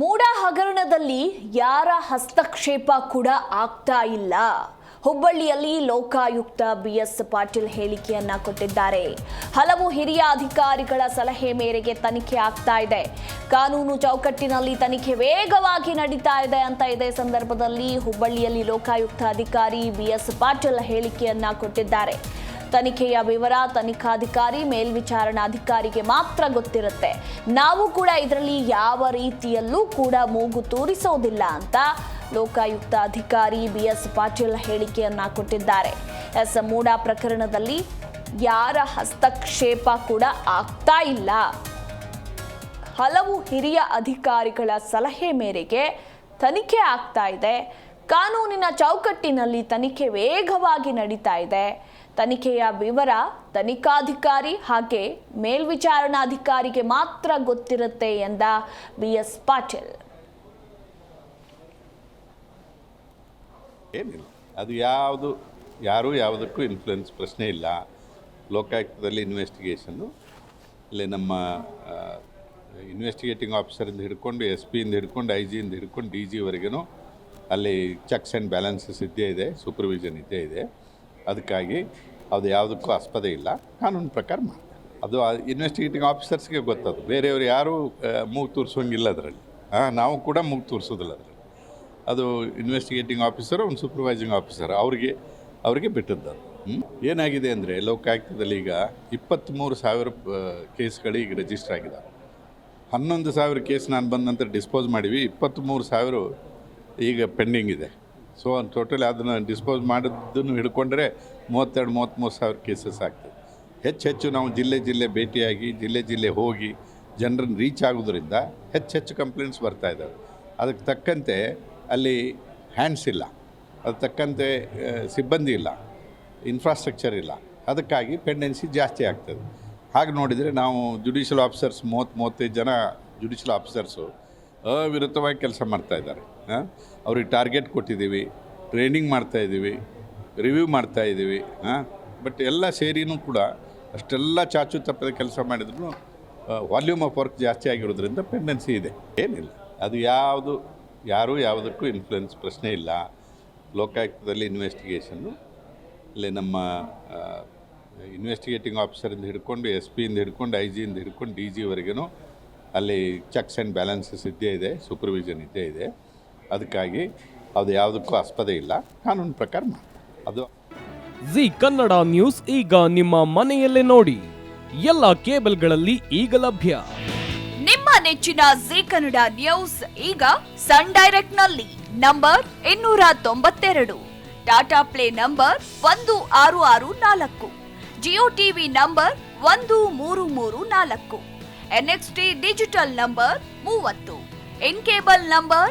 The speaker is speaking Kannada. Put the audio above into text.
ಮೂಡ ಹಗರಣದಲ್ಲಿ ಯಾರ ಹಸ್ತಕ್ಷೇಪ ಕೂಡ ಆಗ್ತಾ ಇಲ್ಲ. ಹುಬ್ಬಳ್ಳಿಯಲ್ಲಿ ಲೋಕಾಯುಕ್ತ ಬಿ ಎಸ್ ಪಾಟೀಲ್ ಹೇಳಿಕೆಯನ್ನ ಕೊಟ್ಟಿದ್ದಾರೆ. ಹಲವು ಹಿರಿಯ ಅಧಿಕಾರಿಗಳ ಸಲಹೆ ಮೇರೆಗೆ ತನಿಖೆ ಆಗ್ತಾ ಇದೆ. ಕಾನೂನು ಚೌಕಟ್ಟಿನಲ್ಲಿ ತನಿಖೆ ವೇಗವಾಗಿ ನಡೀತಾ ಇದೆ ಅಂತ ಇದೇ ಸಂದರ್ಭದಲ್ಲಿ ಹುಬ್ಬಳ್ಳಿಯಲ್ಲಿ ಲೋಕಾಯುಕ್ತ ಅಧಿಕಾರಿ ಬಿ ಎಸ್ ಪಾಟೀಲ್ ಹೇಳಿಕೆಯನ್ನ ಕೊಟ್ಟಿದ್ದಾರೆ. ತನಿಖೆಯ ವಿವರ ತನಿಖಾಧಿಕಾರಿ, ಮೇಲ್ವಿಚಾರಣಾಧಿಕಾರಿಗೆ ಮಾತ್ರ ಗೊತ್ತಿರುತ್ತೆ. ನಾವು ಕೂಡ ಇದರಲ್ಲಿ ಯಾವ ರೀತಿಯಲ್ಲೂ ಕೂಡ ಮೂಗು ತೂರಿಸೋದಿಲ್ಲ ಅಂತ ಲೋಕಾಯುಕ್ತ ಅಧಿಕಾರಿ ಬಿ ಎಸ್ ಪಾಟೀಲ್ ಹೇಳಿಕೆಯನ್ನ ಕೊಟ್ಟಿದ್ದಾರೆ. ಎಸ್ ಮೂಡ ಪ್ರಕರಣದಲ್ಲಿ ಯಾರ ಹಸ್ತಕ್ಷೇಪ ಕೂಡ ಆಗ್ತಾ ಇಲ್ಲ. ಹಲವು ಹಿರಿಯ ಅಧಿಕಾರಿಗಳ ಸಲಹೆ ಮೇರೆಗೆ ತನಿಖೆ ಆಗ್ತಾ ಇದೆ. ಕಾನೂನಿನ ಚೌಕಟ್ಟಿನಲ್ಲಿ ತನಿಖೆ ವೇಗವಾಗಿ ನಡೀತಾ ಇದೆ. ತನಿಖೆಯ ವಿವರ ತನಿಖಾಧಿಕಾರಿ ಹಾಗೆ ಮೇಲ್ವಿಚಾರಣಾಧಿಕಾರಿಗೆ ಮಾತ್ರ ಗೊತ್ತಿರುತ್ತೆ ಎಂದ ಬಿ ಎಸ್ ಪಾಟೀಲ್. ಏನಿಲ್ಲ. ಅದು ಯಾವುದು, ಯಾರು ಯಾವುದಕ್ಕೂ ಇನ್ಫ್ಲುಯೆನ್ಸ್ ಪ್ರಶ್ನೆ ಇಲ್ಲ. ಲೋಕಾಯುಕ್ತದಲ್ಲಿ ಇನ್ವೆಸ್ಟಿಗೇಷನ್ನು ಇಲ್ಲಿ ನಮ್ಮ ಇನ್ವೆಸ್ಟಿಗೇಟಿಂಗ್ ಆಫೀಸರಿಂದ ಹಿಡ್ಕೊಂಡು ಎಸ್ ಪಿಯಿಂದ ಹಿಡ್ಕೊಂಡು ಐ ಜಿಯಿಂದ ಹಿಡ್ಕೊಂಡು ಡಿ ಜಿವರೆಗೂ ಅಲ್ಲಿ ಚೆಕ್ಸ್ ಆ್ಯಂಡ್ ಬ್ಯಾಲೆನ್ಸಸ್ ಇದ್ದೇ ಇದೆ ಸೂಪರ್ವಿಷನ್ ಇದ್ದೇ ಇದೆ. ಅದಕ್ಕಾಗಿ ಅದು ಯಾವುದಕ್ಕೂ ಆಸ್ಪದ ಇಲ್ಲ. ಕಾನೂನು ಪ್ರಕಾರ ಮಾಡ್ತಾರೆ. ಅದು ಇನ್ವೆಸ್ಟಿಗೇಟಿಂಗ್ ಆಫೀಸರ್ಸ್ಗೆ ಗೊತ್ತದು. ಬೇರೆಯವರು ಯಾರೂ ಮೂಗು ತೋರಿಸೋಂಗಿಲ್ಲ ಅದರಲ್ಲಿ. ಹಾಂ ನಾವು ಕೂಡ ಮೂಗು ತೋರಿಸೋದಿಲ್ಲ ಅದರಲ್ಲಿ. ಅದು ಇನ್ವೆಸ್ಟಿಗೇಟಿಂಗ್ ಆಫೀಸರ್ ಒಂದು ಸೂಪರ್ವೈಸಿಂಗ್ ಆಫೀಸರ್ ಅವರಿಗೆ ಅವರಿಗೆ ಬಿಟ್ಟದ್ದು? ಏನಾಗಿದೆ ಅಂದರೆ, ಲೋಕಾಯುಕ್ತದಲ್ಲಿ ಈಗ ಇಪ್ಪತ್ತ್ಮೂರು ಸಾವಿರ ಕೇಸ್ಗಳು ಈಗ ರಿಜಿಸ್ಟರ್ ಆಗಿದ್ದಾವೆ ಹನ್ನೊಂದು ಸಾವಿರ ಕೇಸ್ ನಾನು ಬಂದ ನಂತರ ಡಿಸ್ಪೋಸ್ ಮಾಡಿವಿ. ಇಪ್ಪತ್ತ್ಮೂರು ಸಾವಿರ ಈಗ ಪೆಂಡಿಂಗ್ ಇದೆ. ಸೊ ಟೋಟಲಿ ಅದನ್ನು ಡಿಸ್ಪೋಸ್ ಮಾಡಿದ್ದನ್ನು ಹಿಡ್ಕೊಂಡ್ರೆ ಮೂವತ್ತೆರಡು ಮೂವತ್ತ್ಮೂರು ಸಾವಿರ ಕೇಸಸ್ ಆಗ್ತದೆ. ಹೆಚ್ಚು ಹೆಚ್ಚು ನಾವು ಜಿಲ್ಲೆ ಜಿಲ್ಲೆ ಭೇಟಿಯಾಗಿ, ಜಿಲ್ಲೆ ಜಿಲ್ಲೆ ಹೋಗಿ ಜನರನ್ನು ರೀಚ್ ಆಗೋದ್ರಿಂದ ಹೆಚ್ಚು ಹೆಚ್ಚು ಕಂಪ್ಲೇಂಟ್ಸ್ ಬರ್ತಾ ಇದ್ದಾವೆ. ಅದಕ್ಕೆ ತಕ್ಕಂತೆ ಅಲ್ಲಿ ಹ್ಯಾಂಡ್ಸ್ ಇಲ್ಲ. ಅದಕ್ಕೆ ತಕ್ಕಂತೆ ಸಿಬ್ಬಂದಿ ಇಲ್ಲ. ಇನ್ಫ್ರಾಸ್ಟ್ರಕ್ಚರ್ ಇಲ್ಲ. ಅದಕ್ಕಾಗಿ ಪೆಂಡೆನ್ಸಿ ಜಾಸ್ತಿ ಆಗ್ತದೆ. ಹಾಗೆ ನೋಡಿದರೆ ನಾವು ಜುಡಿಷಿಯಲ್ ಆಫೀಸರ್ಸ್ ಮೂವತ್ತು, ಮೂವತ್ತೈದು ಜನ ಜುಡಿಷಿಯಲ್ ಆಫೀಸರ್ಸು ಅವಿರುದ್ಧವಾಗಿ ಕೆಲಸ ಮಾಡ್ತಾ ಇದ್ದಾರೆ. ಹಾಂ ಅವ್ರಿಗೆ ಟಾರ್ಗೆಟ್ ಕೊಟ್ಟಿದ್ದೀವಿ ಟ್ರೈನಿಂಗ್ ಮಾಡ್ತಾಯಿದ್ದೀವಿ ರಿವ್ಯೂ ಮಾಡ್ತಾಯಿದ್ದೀವಿ ಹಾಂ ಬಟ್ ಎಲ್ಲ ಸೇರಿನೂ ಕೂಡ ಅಷ್ಟೆಲ್ಲ ಚಾಚು ತಪ್ಪದ ಕೆಲಸ ಮಾಡಿದ್ರು ವಾಲ್ಯೂಮ್ ಆಫ್ ವರ್ಕ್ ಜಾಸ್ತಿ ಆಗಿರೋದ್ರಿಂದ ಪೆಂಡೆನ್ಸಿ ಇದೆ. ಏನಿಲ್ಲ. ಅದು ಯಾವುದು, ಯಾರೂ ಯಾವುದಕ್ಕೂ ಇನ್ಫ್ಲುಯೆನ್ಸ್ ಪ್ರಶ್ನೆ ಇಲ್ಲ. ಲೋಕಾಯುಕ್ತದಲ್ಲಿ ಇನ್ವೆಸ್ಟಿಗೇಷನ್ನು ಇಲ್ಲಿ ನಮ್ಮ ಇನ್ವೆಸ್ಟಿಗೇಟಿಂಗ್ ಆಫೀಸರಿಂದ ಹಿಡ್ಕೊಂಡು ಎಸ್ ಪಿಯಿಂದ ಹಿಡ್ಕೊಂಡು ಐ ಜಿಯಿಂದ ಹಿಡ್ಕೊಂಡು ಡಿ ಜಿವರೆಗೂ ಅಲ್ಲಿ ಚೆಕ್ಸ್ ಆ್ಯಂಡ್ ಬ್ಯಾಲೆನ್ಸಸ್ ಇದ್ದೇ ಇದೆ ಸೂಪರ್ವಿಷನ್ ಇದ್ದೇ ಇದೆ. ಅದಕ್ಕಾಗಿ ಅದು ಯಾವುದಕ್ಕೂ ಆಸ್ಪದ ಇಲ್ಲ. ಕಾನೂನು ಪ್ರಕಾರ ಅದು ಜಿ ಕನ್ನಡ ನ್ಯೂಸ್ ಈಗ ನಿಮ್ಮ ಮನೆಯಲ್ಲೇ ನೋಡಿ. ಎಲ್ಲ ಕೇಬಲ್ಗಳಲ್ಲಿ ಈಗ ಲಭ್ಯ. ನಿಮ್ಮ ನೆಚ್ಚಿನ ಜಿ ಕನ್ನಡ ನ್ಯೂಸ್ ಈಗ ಸನ್ ಡೈರೆಕ್ಟ್ನಲ್ಲಿ ನಂಬರ್ ಇನ್ನೂರ ತೊಂಬತ್ತೆರಡು. ಟಾಟಾ ಪ್ಲೇ ನಂಬರ್ ಒಂದು ಆರು ಆರು ನಾಲ್ಕು. ಜಿಯೋ ಟಿವಿ ನಂಬರ್ ಒಂದು ಮೂರು ಮೂರು ನಾಲ್ಕು. ಎನ್ಎಕ್ಸ್ಟಿ ಡಿಜಿಟಲ್ ನಂಬರ್ ಮೂವತ್ತು. In cable number